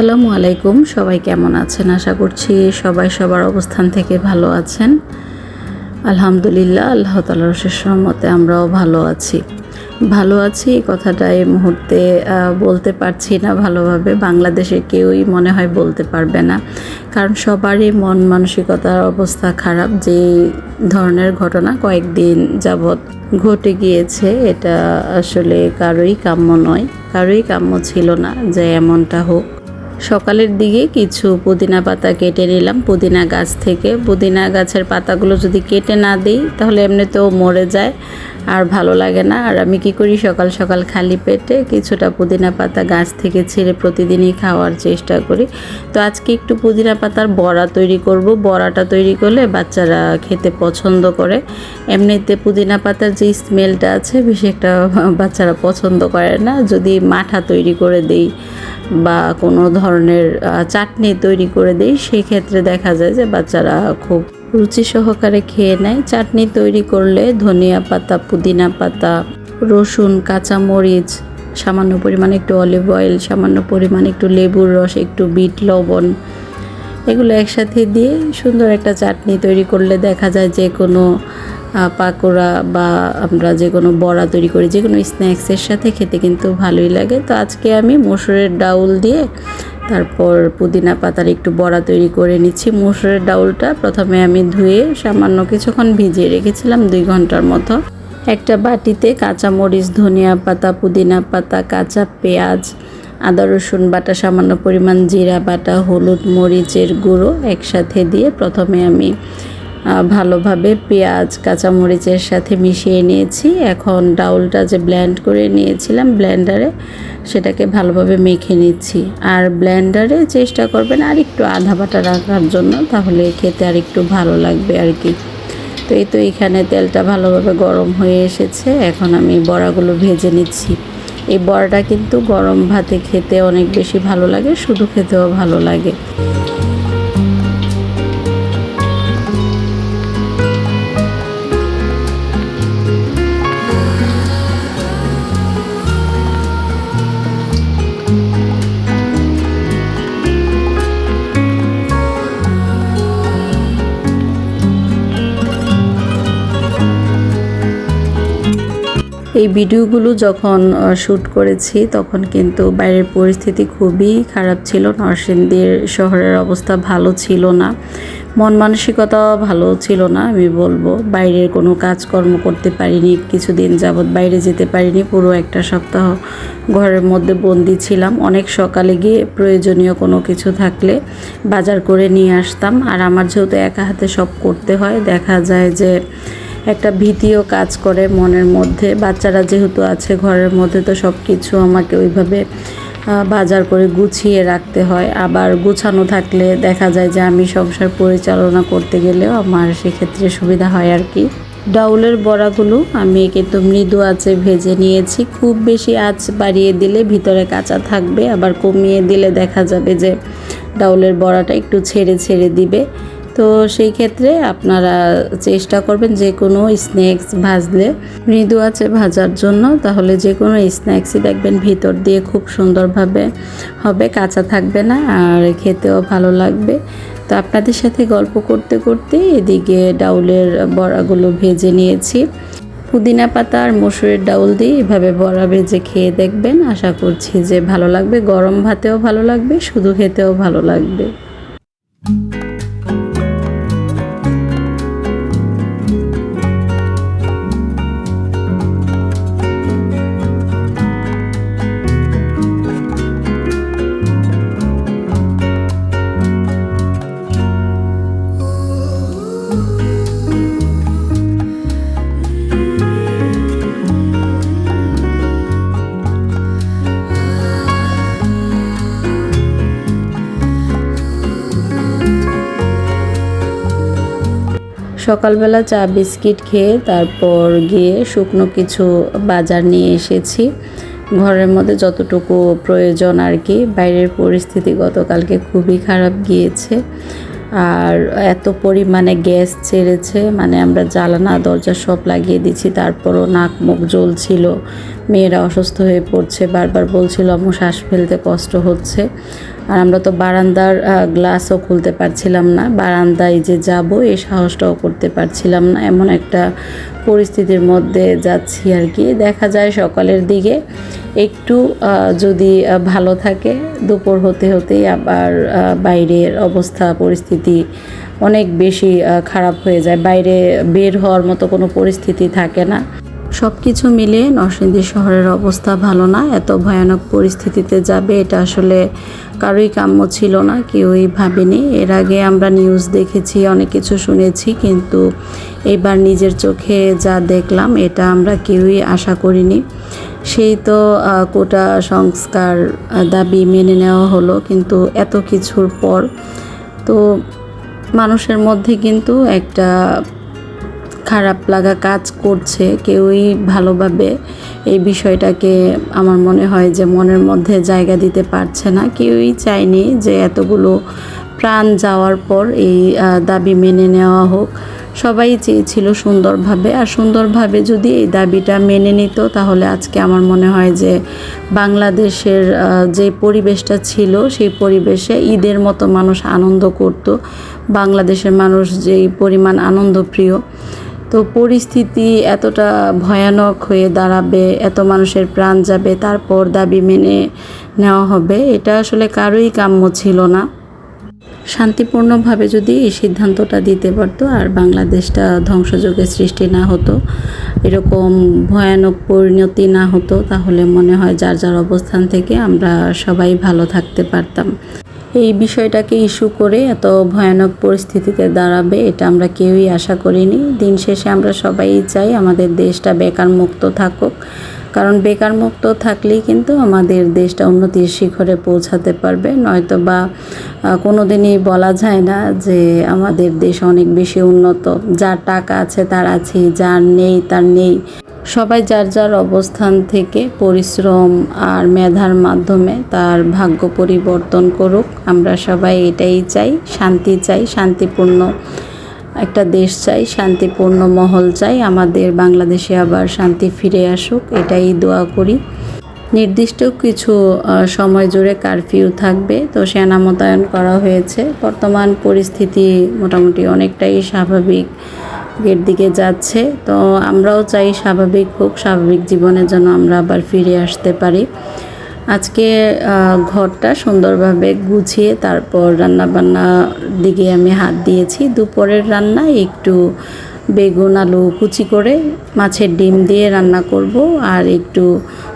আসসালামু আলাইকুম। সবাই কেমন আছেন? আশা করছি সবাই সবার অবস্থান থেকে ভালো আছেন। আলহামদুলিল্লাহ, আল্লাহ তালার শেষ মতে আমরাও ভালো আছি। ভালো আছি এই কথাটা এই মুহূর্তে বলতে পারছি না ভালোভাবে। বাংলাদেশে কেউই মনে হয় বলতে পারবে না। কারণ সবারই মন মানসিকতার অবস্থা খারাপ। যে ধরনের ঘটনা কয়েকদিন যাবৎ ঘটে গিয়েছে, এটা আসলে কারোই কাম্য নয়। কারোই কাম্য ছিল না যে এমনটা হোক। সকালের দিকে কিছু পুদিনা পাতা কেটে নিলাম। পুদিনা গাছ থেকে। পুদিনা গাছের পাতাগুলো যদি কেটে না দিই, তাহলে এমনিতেও মরে যায়। আর ভালো লাগে না। আর আমি কি করি? সকাল সকাল খালি পেটে কিছুটা পুদিনা পাতা গাছ থেকে ছেড়ে প্রতিদিনই খাওয়ার চেষ্টা করি। তো আজকে একটু পুদিনা পাতার বড়া তৈরি করব। বড়াটা তৈরি করলে বাচ্চারা খেতে পছন্দ করে। এমনিতে পুদিনা পাতার যে স্মেলটা আছে, বেশি একটা বাচ্চারা পছন্দ করে না। যদি মাঠা তৈরি করে দেই বা কোনো ধরনের চাটনি তৈরি করে দিই, সেক্ষেত্রে দেখা যায় যে বাচ্চারা খুব রুচি সহকারে খেয়ে নেয়। চাটনি তৈরি করলে ধনিয়া পাতা, পুদিনা পাতা, রসুন, কাঁচামরিচ, সামান্য পরিমাণে একটু অলিভ অয়েল সামান্য পরিমাণে একটু লেবুর রস, একটু বিট, লবণ এগুলো একসাথে দিয়ে সুন্দর একটা চাটনি তৈরি করলে দেখা যায় যে কোনো পাকোড়া বা আমরা যে কোনো বড়া তৈরি করি, যে কোনো স্ন্যাক্সের সাথে খেতে কিন্তু ভালোই লাগে। তো আজকে আমি মসুরের ডাউল দিয়ে তারপর পুদিনা পাতার একটু বড়া তৈরি করে নিচ্ছি। মুসুরের ডাউলটা প্রথমে আমি ধুয়ে সামান্য কিছুক্ষণ ভিজিয়ে রেখেছিলাম দুই ঘণ্টার মতো। একটা বাটিতে কাঁচা মরিচ ধনিয়া পাতা, পুদিনা পাতা, কাঁচা পেঁয়াজ, আদা, রসুন বাটা, সামান্য পরিমাণ জিরা বাটা, হলুদ মরিচের গুঁড়ো একসাথে দিয়ে প্রথমে আমি ভালোভাবে পেঁয়াজ, কাঁচামরিচের সাথে মিশিয়ে নিয়েছি। এখন ডাউলটা যে ব্ল্যান্ড করে নিয়েছিলাম ব্ল্যান্ডারে সেটাকে ভালোভাবে মেখে নিচ্ছি। আর ব্ল্যান্ডারে চেষ্টা করবেন আর একটু আধা বাটা রাখার জন্য, তাহলে খেতে আর একটু ভালো লাগবে আর কি। তো এই তো এখানে তেলটা ভালোভাবে গরম হয়ে এসেছে। এখন আমি বড়াগুলো ভেজে নিচ্ছি। এই বড়াটা কিন্তু গরম ভাতে খেতে অনেক বেশি ভালো লাগে, শুধু খেতেও ভালো লাগে। এই ভিডিওগুলো যখন শ্যুট করেছি তখন কিন্তু বাইরের পরিস্থিতি খুবই খারাপ ছিল। নরসিংদীর শহরের অবস্থা ভালো ছিল না। মন মানসিকতা ভালো ছিল না, আমি বলব। বাইরের কোনো কাজকর্ম করতে পারিনি, কিছুদিন যাবৎ বাইরে যেতে পারিনি। পুরো একটা সপ্তাহ ঘরের মধ্যে বন্দি ছিলাম। অনেক সকালে গিয়ে প্রয়োজনীয় কোনো কিছু থাকলে বাজার করে নিয়ে আসতাম। আর আমার যেহেতু একা হাতে সব করতে হয়, দেখা যায় যে একটা ভীতিও কাজ করে মনের মধ্যে। বাচ্চারা যেহেতু আছে ঘরের মধ্যে, তো সব কিছু আমাকে ওইভাবে বাজার করে গুছিয়ে রাখতে হয়। আবার গুছানো থাকলে দেখা যায় যে আমি সংসার পরিচালনা করতে গেলেও আমার সেক্ষেত্রে সুবিধা হয় আর কি। ডাউলের বড়াগুলো আমি কিন্তু মৃদু আঁচে ভেজে নিয়েছি। খুব বেশি আঁচ বাড়িয়ে দিলে ভিতরে কাঁচা থাকবে, আবার কমিয়ে দিলে দেখা যাবে যে ডাউলের বড়াটা একটু ছেড়ে ছেড়ে দিবে। তো সেই ক্ষেত্রে আপনারা চেষ্টা করবেন যে কোনো স্ন্যাক্স ভাজলে। মৃদু আছে ভাজার জন্য, তাহলে যে কোনো স্ন্যাক্সই দেখবেন ভিতর দিয়ে খুব সুন্দরভাবে হবে, কাঁচা থাকবে না আর খেতেও ভালো লাগবে। তো আপনাদের সাথে গল্প করতে করতে এদিকে ডাউলের বড়াগুলো ভেজে নিয়েছি। পুদিনা পাতা আর মসুরের ডাউল দিয়ে এভাবে বড়া ভেজে খেয়ে দেখবেন। আশা করছি যে ভালো লাগবে। গরম ভাতেও ভালো লাগবে, শুধু খেতেও ভালো লাগবে। সকালবেলা চা বিস্কিট খেয়ে তারপর গিয়ে শুকনো কিছু বাজার নিয়ে এসেছি। ঘরের মধ্যে যতটুকু প্রয়োজন আর কি, বাইরের পরিস্থিতি গতকালকে খুবই খারাপ গিয়েছে। আর এত পরিমাণে গ্যাস ছেড়েছে মানে আমরা জ্বালানা দরজা সব লাগিয়ে দিচ্ছি তারপরও নাক মুখ জ্বলছিল। মেয়েরা অসুস্থ হয়ে পড়ছে, বারবার বলছিল আমার শ্বাস ফেলতে কষ্ট হচ্ছে। আর আমরা তো বারান্দার গ্লাসও খুলতে পারছিলাম না। বারান্দায় যে যাব এই সাহসটাও করতে পারছিলাম না। এমন একটা পরিস্থিতির মধ্যে যাচ্ছি আর কি। দেখা যায় সকালের দিকে একটু যদি ভালো থাকে, দুপুর হতে হতেই আবার বাইরের অবস্থা, পরিস্থিতি অনেক বেশি খারাপ হয়ে যায়। বাইরে বের হওয়ার মতো কোনো পরিস্থিতি থাকে না। সব কিছু মিলিয়ে নরসিংদী শহরের অবস্থা ভালো না। এত ভয়ানক পরিস্থিতিতে যাবে এটা আসলে কারোই কাম্য ছিল না, কেউই ভাবেনি। এর আগে আমরা নিউজ দেখেছি, অনেক কিছু শুনেছি, কিন্তু এবার নিজের চোখে যা দেখলাম, এটা আমরা কেউই আশা করিনি। সেই তো কোটা সংস্কার দাবি মেনে নেওয়া হলো, কিন্তু এত কিছুর পর তো মানুষের মধ্যে কিন্তু একটা খারাপ লাগা কাজ করছে, কেউই ভালোভাবে এই বিষয়টাকে আমার মনে হয় যে মনের মধ্যে জায়গা দিতে পারছে না। কেউই চায়নি যে এতগুলো প্রাণ যাওয়ার পর এই দাবি মেনে নেওয়া হোক। সবাই চেয়েছিল সুন্দরভাবে। আর সুন্দরভাবে যদি এই দাবিটা মেনে নিত, তাহলে আজকে আমার মনে হয় যে বাংলাদেশের যে পরিবেশটা ছিল, সেই পরিবেশে ঈদের মতো মানুষ আনন্দ করত। বাংলাদেশের মানুষ যেই পরিমাণ আনন্দপ্রিয় তো পরিস্থিতি এতটা ভয়ানক হয়ে দাঁড়াবে, এত মানুষের প্রাণ যাবে, তারপর দাবি মেনে নেওয়া হবে, এটা আসলে কারোই কাম্য ছিল না। শান্তিপূর্ণভাবে যদি এই সিদ্ধান্তটা দিতে পারতো আর বাংলাদেশটা ধ্বংসযজ্ঞের সৃষ্টি না হতো, এরকম ভয়ানক পরিণতি না হতো, তাহলে মনে হয় যার যার অবস্থান থেকে আমরা সবাই ভালো থাকতে পারতাম। এই বিষয়টাকে ইস্যু করে এত ভয়ানক পরিস্থিতিতে দাঁড়াবে, এটা আমরা কেউই আশা করিনি। দিন শেষে আমরা সবাই চাই আমাদের দেশটা বেকার মুক্ত থাকুক। কারণ বেকার মুক্ত থাকলেই কিন্তু আমাদের দেশটা উন্নতির শিখরে পৌঁছাতে পারবে। নয়তো বা কোনো দিনই বলা যায় না যে আমাদের দেশ অনেক বেশি উন্নত। যার টাকা আছে তার আছে যার নেই তার নেই। সবাই যার যার অবস্থান থেকে পরিশ্রম আর মেধার মাধ্যমে তার ভাগ্য পরিবর্তন করুক। আমরা সবাই এটাই চাই, শান্তি চাই, শান্তিপূর্ণ একটা দেশ চাই, শান্তিপূর্ণ মহল চাই, আমাদের বাংলাদেশে আবার শান্তি ফিরে আসুক, এটাই দোয়া করি। নির্দিষ্ট কিছু সময় জুড়ে কারফিউ থাকবে, তো সেনা মোতায়েন করা হয়েছে। বর্তমান পরিস্থিতি মোটামুটি অনেকটাই স্বাভাবিক। এর দিকে যাচ্ছে। তো আমরাও চাই স্বাভাবিক হোক, স্বাভাবিক জীবনের জন্য আমরা আবার ফিরে আসতে পারি। আজকে ঘরটা সুন্দরভাবে গুছিয়ে তারপর রান্নাবান্নার দিকে আমি হাত দিয়েছি। দুপুরের রান্না একটু বেগুন, আলু কুচি করে মাছের ডিম দিয়ে রান্না করব আর একটু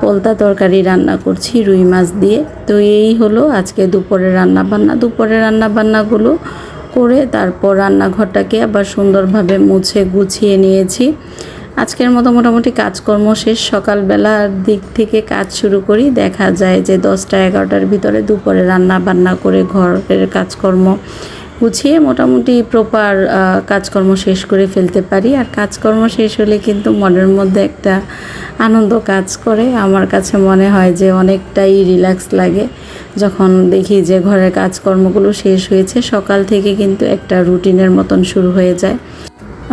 পলতা তরকারি রান্না করছি, রুই মাছ দিয়ে। তো এই হলো আজকে দুপুরের রান্না বান্না দুপুরের রান্না বান্নাগুলো করে তারপর রান্নাঘরটাকে আবার সুন্দরভাবে মুছে গুছিয়ে নিয়েছি। আজকের মতো মোটামুটি কাজকর্ম শেষ। সকালবেলার দিক থেকে কাজ শুরু করি। দেখা যায় যে দশটা এগারোটার ভিতরে দুপুরে রান্না বান্না করে ঘরের কাজকর্ম গুছিয়ে মোটামুটি প্রপার কাজকর্ম শেষ করে ফেলতে পারি। আর কাজকর্ম শেষ হলে কিন্তু মনের মধ্যে একটা আনন্দ কাজ করে। আমার কাছে মনে হয় যে অনেকটাই রিল্যাক্স লাগে। যখন দেখি যে ঘরের কাজকর্মগুলো শেষ হয়েছে, সকাল থেকে কিন্তু একটা রুটিনের মতন শুরু হয়ে যায়।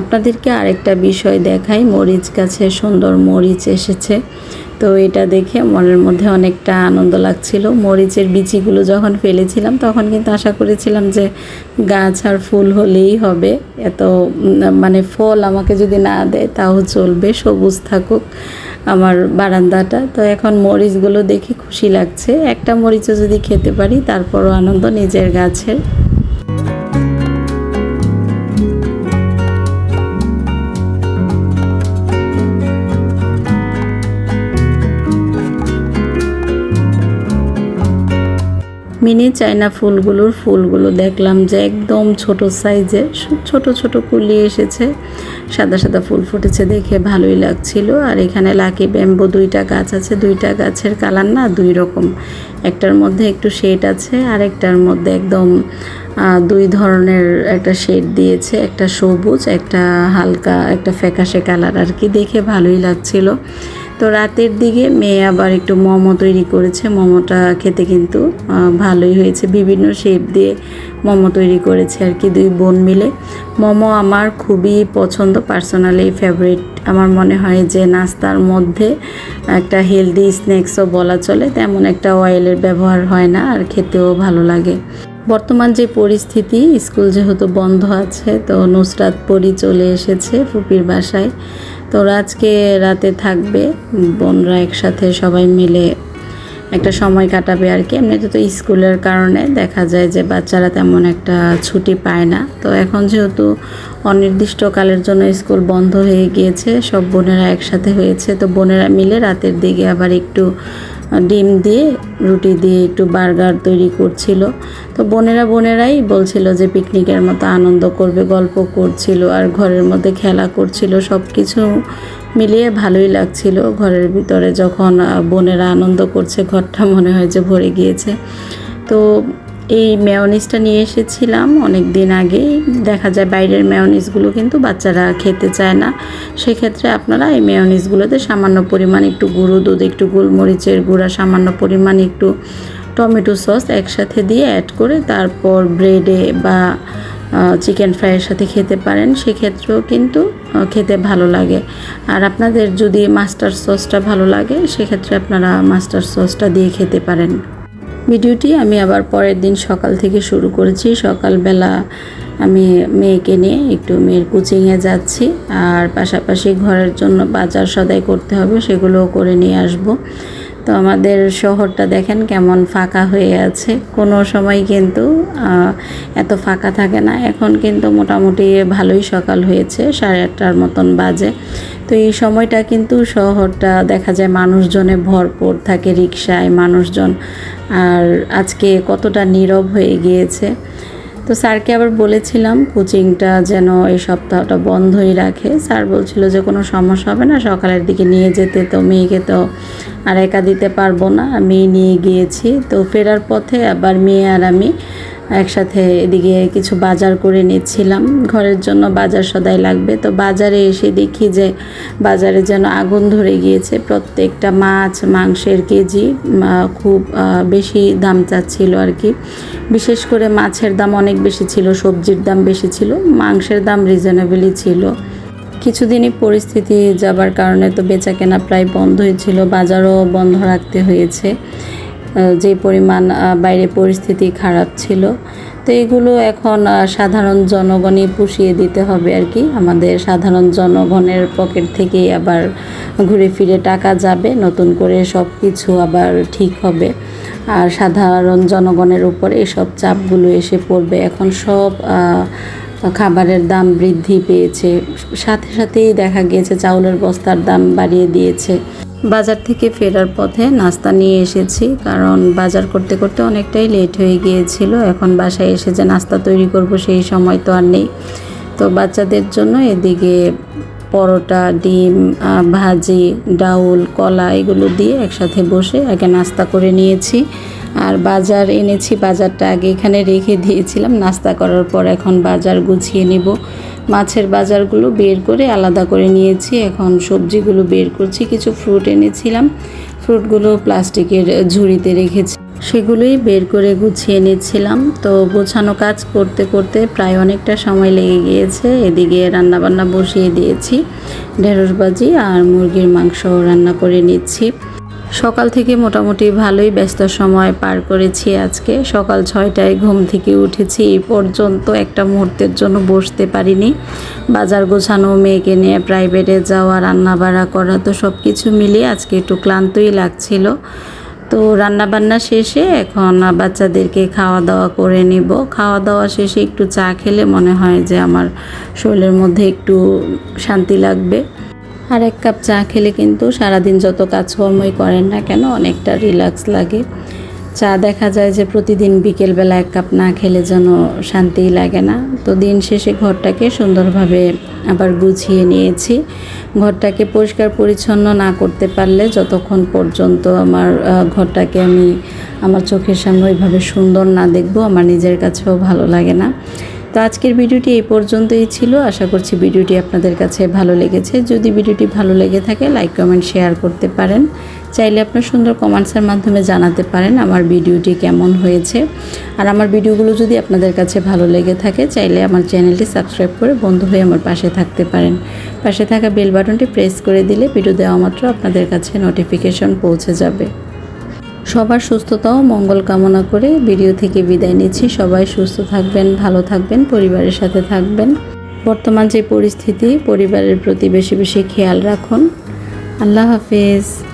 আপনাদেরকে আরেকটা বিষয় দেখাই। মরিচ গাছে সুন্দর মরিচ এসেছে। তো এটা দেখে মনের মধ্যে অনেকটা আনন্দ লাগছিল। মরিচের বিচিগুলো যখন ফেলেছিলাম, তখন কিন্তু আশা করেছিলাম যে গাছ আর ফুল হলেই হবে। এত মানে ফল আমাকে যদি না দেয় তাও চলবে, সবুজ থাকুক আমার বারান্দাটা। তো এখন মরিচগুলো দেখে খুশি লাগছে। একটা মরিচও যদি খেতে পারি, তারপরও আনন্দ নিজের গাছের। মিনি চায়না ফুলগুলোর ফুলগুলো দেখলাম যে একদম ছোট সাইজে ছোট ছোট কুলি এসেছে। সাদা সাদা ফুল ফুটেছে দেখে ভালোই লাগছিল। আর এখানে লাকি ব্যাম্বো দুইটা গাছ আছে, দুইটা গাছের কালার না দুই রকম। একটার মধ্যে একটু শেড আছে আর একটার মধ্যে একদম দুই ধরনের একটা শেড দিয়েছে, একটা সবুজ, একটা হালকা, একটা ফ্যাকাশে কালার আর কি। দেখে ভালোই লাগছিল। তো রাতের দিকে মেয়ে আবার একটু মোমো তৈরি করেছে। মোমোটা খেতে কিন্তু ভালোই হয়েছে। বিভিন্ন শেপ দিয়ে মোমো তৈরি করেছে আর কি দুই বোন মিলে। মোমো আমার খুবই পছন্দ পার্সোনালি ফেভারিট আমার মনে হয় যে নাস্তার মধ্যে একটা হেলদি স্ন্যাক্সও বলা চলে, তেমন একটা অয়েলের ব্যবহার হয় না আর খেতেও ভালো লাগে। বর্তমান যে পরিস্থিতি, স্কুল যেহেতু বন্ধ আছে, তো নুসরাত পরি চলে এসেছে ফুপির বাসায়। তো ওরা আজকে রাতে থাকবে, বোনরা একসাথে সবাই মিলে একটা সময় কাটাবে আর কি। এমনিতে তো স্কুলের কারণে দেখা যায় যে বাচ্চারা তেমন একটা ছুটি পায় না। তো এখন যেহেতু অনির্দিষ্টকালের জন্য স্কুল বন্ধ হয়ে গিয়েছে, সব বোনেরা একসাথে হয়েছে। তো বোনেরা মিলে রাতের দিকে আবার একটু ডিম দিয়ে, রুটি দিয়ে একটু বার্গার তৈরি করছিল। তো বোনেরা বোনেরাই বলছিল যে পিকনিকের মতো আনন্দ করবে, গল্প করছিল আর ঘরের মধ্যে খেলা করছিল সব কিছু মিলিয়ে ভালোই লাগছিল। ঘরের ভিতরে যখন বোনেরা আনন্দ করছে, ঘরটা মনে হয় যে ভরে গিয়েছে। তো এই মেয়নিজটা নিয়ে এসেছিলাম অনেক দিন আগেই দেখা যায় বাইরের মেয়নিজগুলো কিন্তু বাচ্চারা খেতে চায় না। সেক্ষেত্রে আপনারা এই মেয়নিজগুলোতে সামান্য পরিমাণ একটু গুঁড়ো দুধ, একটু গোলমরিচের গুঁড়া, সামান্য পরিমাণ একটু টমেটো সস একসাথে দিয়ে অ্যাড করে তারপর ব্রেডে বা চিকেন ফ্রাইয়ের সাথে খেতে পারেন। সেক্ষেত্রেও কিন্তু খেতে ভালো লাগে। আর আপনাদের যদি মাস্টার সসটা ভালো লাগে, সেক্ষেত্রে আপনারা মাস্টার সসটা দিয়ে খেতে পারেন। ভিডিওটি আমি আবার পরের দিন সকাল থেকে শুরু করেছি। সকালবেলা আমি মেয়েকে নিয়ে একটু মেয়ের কোচিংয়ে যাচ্ছি। আর পাশাপাশি ঘরের জন্য বাজার সদাই করতে হবে, সেগুলোও করে নিয়ে আসব। তো আমাদের শহরটা দেখেন কেমন ফাঁকা হয়ে আছে। কোনো সময় কিন্তু এত ফাঁকা থাকে না। এখন কিন্তু মোটামুটি ভালোই সকাল হয়েছে, সাড়ে আটটার মতন বাজে। তো এই সময়টা কিন্তু শহরটা দেখা যায় মানুষজনে ভরপুর, থাকে রিক্সায় মানুষজন। আর আজকে কতটা নীরব হয়ে গিয়েছে। তো স্যারকে আবার বলেছিলাম, কোচিংটা যেন এই সপ্তাহটা বন্ধই রাখে। স্যার বলছিল যে, কোনো সমস্যা হবে না, সকালের দিকে নিয়ে যেতে তো, মেয়েকে তো আর একা দিতে পারব না। আমি নিয়ে গিয়েছি। তো ফেরার পথে আবার মেয়ে আর আমি একসাথে এদিকে কিছু বাজার করে নিচ্ছিলাম। ঘরের জন্য বাজার সদাই লাগবে। তো বাজারে এসে দেখি যে বাজারে যেন আগুন ধরে গিয়েছে। প্রত্যেকটা মাছ, মাংসের কেজি খুব বেশি দাম চাচ্ছিল আর কি। বিশেষ করে মাছের দাম অনেক বেশি ছিল, সবজির দাম বেশি ছিল, মাংসের দাম রিজনেবলই ছিল। কিছুদিনই পরিস্থিতি যাবার কারণে তো বেচা কেনা প্রায় বন্ধই ছিল, বাজারও বন্ধ রাখতে হয়েছে। যে পরিমাণ বাইরে পরিস্থিতি খারাপ ছিল। তো এগুলো এখন সাধারণ জনগণই পুষিয়ে দিতে হবে আর কি। আমাদের সাধারণ জনগণের পকেট থেকেই আবার ঘুরে ফিরে টাকা যাবে, নতুন করে সব কিছু আবার ঠিক হবে। আর সাধারণ জনগণের উপর এসব চাপগুলো এসে পড়বে। এখন সব খাবারের দাম বৃদ্ধি পেয়েছে। সাথে সাথেই দেখা গিয়েছে, চাউলের বস্তার দাম বাড়িয়ে দিয়েছে। বাজার থেকে ফেরার পথে নাস্তা নিয়ে এসেছি, কারণ বাজার করতে করতে অনেকটাই লেট হয়ে গিয়েছিল। এখন বাসায় এসে যে নাস্তা তৈরি করব সেই সময় তো আর নেই। তো বাচ্চাদের জন্য এদিকে পরোটা, ডিম ভাজি, ডাউল, কলা এগুলো দিয়ে একসাথে বসে আগে নাস্তা করে নিয়েছি। আর বাজার এনেছি, বাজারটা আগে এখানে রেখে দিয়েছিলাম। নাস্তা করার পর এখন বাজার গুছিয়ে নিব। মাছের বাজারগুলো বের করে আলাদা করে নিয়েছি। এখন সবজিগুলো বের করছি, কিছু ফ্রুট এনেছিলাম। ফ্রুটগুলো প্লাস্টিকের ঝুড়িতে রেখেছি। সেগুলোই বের করে গুছিয়ে নিচ্ছিলাম। তো গোছানো কাজ করতে করতে প্রায় অনেকটা সময় লেগে গিয়েছে। এদিকে রান্নাবান্না বসিয়ে দিয়েছি। ঢেঁড়স বাজি আর মুরগির মাংস রান্না করে নিচ্ছি। সকাল থেকে মোটামুটি ভালোই ব্যস্ত সময় পার করেছি আজকে। সকাল ছয়টায় ঘুম থেকে উঠেছি, এই পর্যন্ত একটা মুহূর্তের জন্য বসতে পারিনি। বাজার গোছানো, মেয়েকে নিয়ে প্রাইভেটে যাওয়া রান্না বাড়া করা, তো সব কিছু মিলিয়ে আজকে একটু ক্লান্তই লাগছিল। তো রান্না বান্না শেষে এখন বাচ্চাদেরকে খাওয়া দাওয়া করে নিব। খাওয়া দাওয়া শেষে একটু চা খেলে মনে হয় যে আমার শরীরের মধ্যে একটু শান্তি লাগবে। আর এক কাপ চা খেলে কিন্তু সারাদিন যত কাজকর্মই করেন না কেন অনেকটা রিল্যাক্স লাগে। চা দেখা যায় যে প্রতিদিন বিকেলবেলা এক কাপ না খেলে যেন শান্তিই লাগে না। তো দিন শেষে ঘরটাকে সুন্দরভাবে আবার গুছিয়ে নিয়েছি। ঘরটাকে পরিষ্কার পরিচ্ছন্ন না করতে পারলে যতক্ষণ পর্যন্ত আমার ঘরটাকে আমি আমার চোখের সামনে ওইভাবে সুন্দর না দেখব, আমার নিজের কাছেও ভালো লাগে না। তো আজকের ভিডিওটি এই পর্যন্তই ছিল। আশা করছি ভিডিওটি আপনাদের কাছে ভালো লেগেছে। যদি ভিডিওটি ভালো লেগে থাকে লাইক কমেন্ট শেয়ার করতে পারেন। চাইলে আপনার সুন্দর কমেন্টসের মাধ্যমে জানাতে পারেন আমার ভিডিওটি কেমন হয়েছে। আর আমার ভিডিওগুলো যদি আপনাদের কাছে ভালো লেগে থাকে, চাইলে আমার চ্যানেলটি সাবস্ক্রাইব করে বন্ধু হয়ে আমার পাশে থাকতে পারেন। পাশে থাকা বেল বাটনটি প্রেস করে দিলে ভিডিও দেওয়া মাত্র আপনাদের কাছে নোটিফিকেশন পৌঁছে যাবে। সবার সুস্থতা ও মঙ্গল কামনা করে ভিডিও থেকে বিদায় নিচ্ছি। সবাই সুস্থ থাকবেন, ভালো থাকবেন, পরিবারের সাথে থাকবেন। বর্তমান যে পরিস্থিতি, পরিবারের প্রতি বেশি বেশি খেয়াল রাখুন। আল্লাহ হাফেজ।